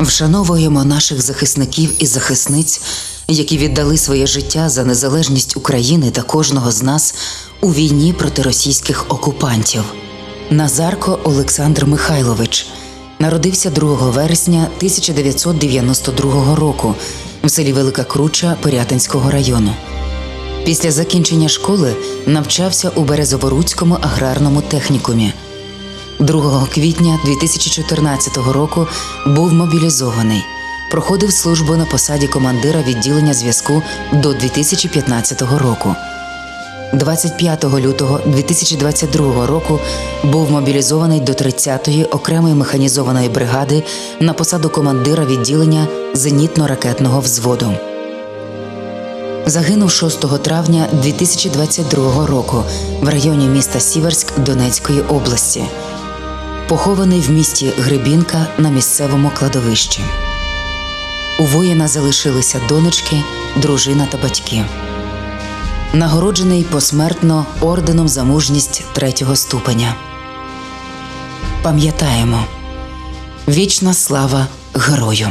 Вшановуємо наших захисників і захисниць, які віддали своє життя за незалежність України та кожного з нас у війні проти російських окупантів. Назарко Олександр Михайлович народився 2 вересня 1992 року в селі Велика Круча Пирятинського району. Після закінчення школи навчався у Березоворуцькому аграрному технікумі. 2 квітня 2014 року був мобілізований. Проходив службу на посаді командира відділення зв'язку до 2015 року. 25 лютого 2022 року був мобілізований до 30-ї окремої механізованої бригади на посаду командира відділення зенітно-ракетного взводу. Загинув 6 травня 2022 року в районі міста Сіверськ Донецької області. Похований в місті Гребінка на місцевому кладовищі. У воїна залишилися донечки, дружина та батьки. Нагороджений посмертно орденом за мужність третього ступеня. Пам'ятаємо вічна слава герою.